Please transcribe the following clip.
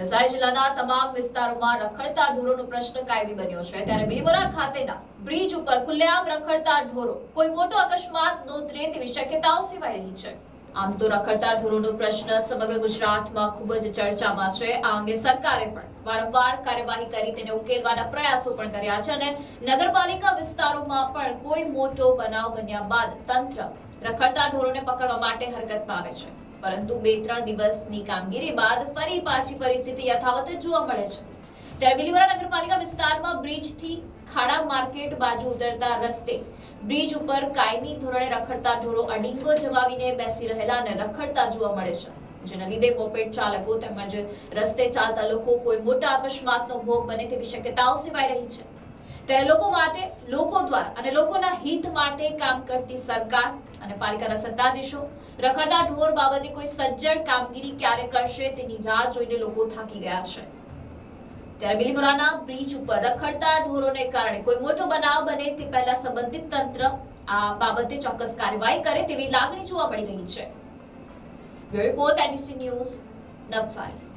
નવસારી જિલ્લાના તમામ વિસ્તારોમાં રખડતા ઢોરોનો પ્રશ્ન કાયમી બન્યો છે. ત્યારે બિલીમોરા ખાતેના બ્રિજ ઉપર ખુલ્લેઆમ રખડતા ઢોરો કોઈ મોટો અકસ્માત નોંધે તેવી શક્યતાઓ સેવાઈ રહી છે. આમ તો રખડતા ઢોરોનો પ્રશ્ન સમગ્ર ગુજરાતમાં ખૂબ જ ચર્ચામાં છે. આ અંગે સરકારે પણ વારંવાર કાર્યવાહી કરી તેને ઉકેલવાના પ્રયાસો પણ કર્યા છે અને નગરપાલિકા વિસ્તારોમાં પણ કોઈ મોટો બનાવ બન્યા બાદ તંત્ર રખડતા ઢોરોને પકડવા માટે હરકતમાં આવે છે. પરંતુ બે ત્રણ દિવસની કામગીરી બાદ ફરી પાછી પરિસ્થિતિ યથાવત જોવા મળે છે. ત્યારે બિલીવરા નગરપાલિકા વિસ્તારમાં બ્રિજથી ખાડા માર્કેટ બાજુ ઉતરતા રસ્તે બ્રિજ ઉપર કાયમી ધોરણે રખડતા ઢોરો અડીંગો જવાવીને બેસી રહેલા અને રખડતા જોવા મળે છે, જેના લીધે મોપેડ ચાલકો તેમજ રસ્તે ચાલતા લોકો કોઈ મોટા અકસ્માતનો ભોગ બને તેવી શક્યતાઓ સેવાઈ રહી છે. ત્યારે લોકો માટે, લોકો દ્વારા અને લોકોના હિત માટે કામ કરતી સરકાર અને પાલિકાના સત્તાધીશો રખડતા ઢોર બાબતે કોઈ સજ્જડ કામગીરી ક્યારે કરશે તેની રાહ જોઈને લોકો થાકી ગયા છે. ત્યારે બિલીમોરાના બ્રિજ ઉપર રખડતા ઢોરોને કારણે કોઈ મોટો બનાવ બને તે પહેલા સંબંધિત તંત્ર આ બાબતે ચોક્કસ કાર્યવાહી કરે તેવી લાગણી જોવા મળી રહી છે. Report, NDC news, Navsari.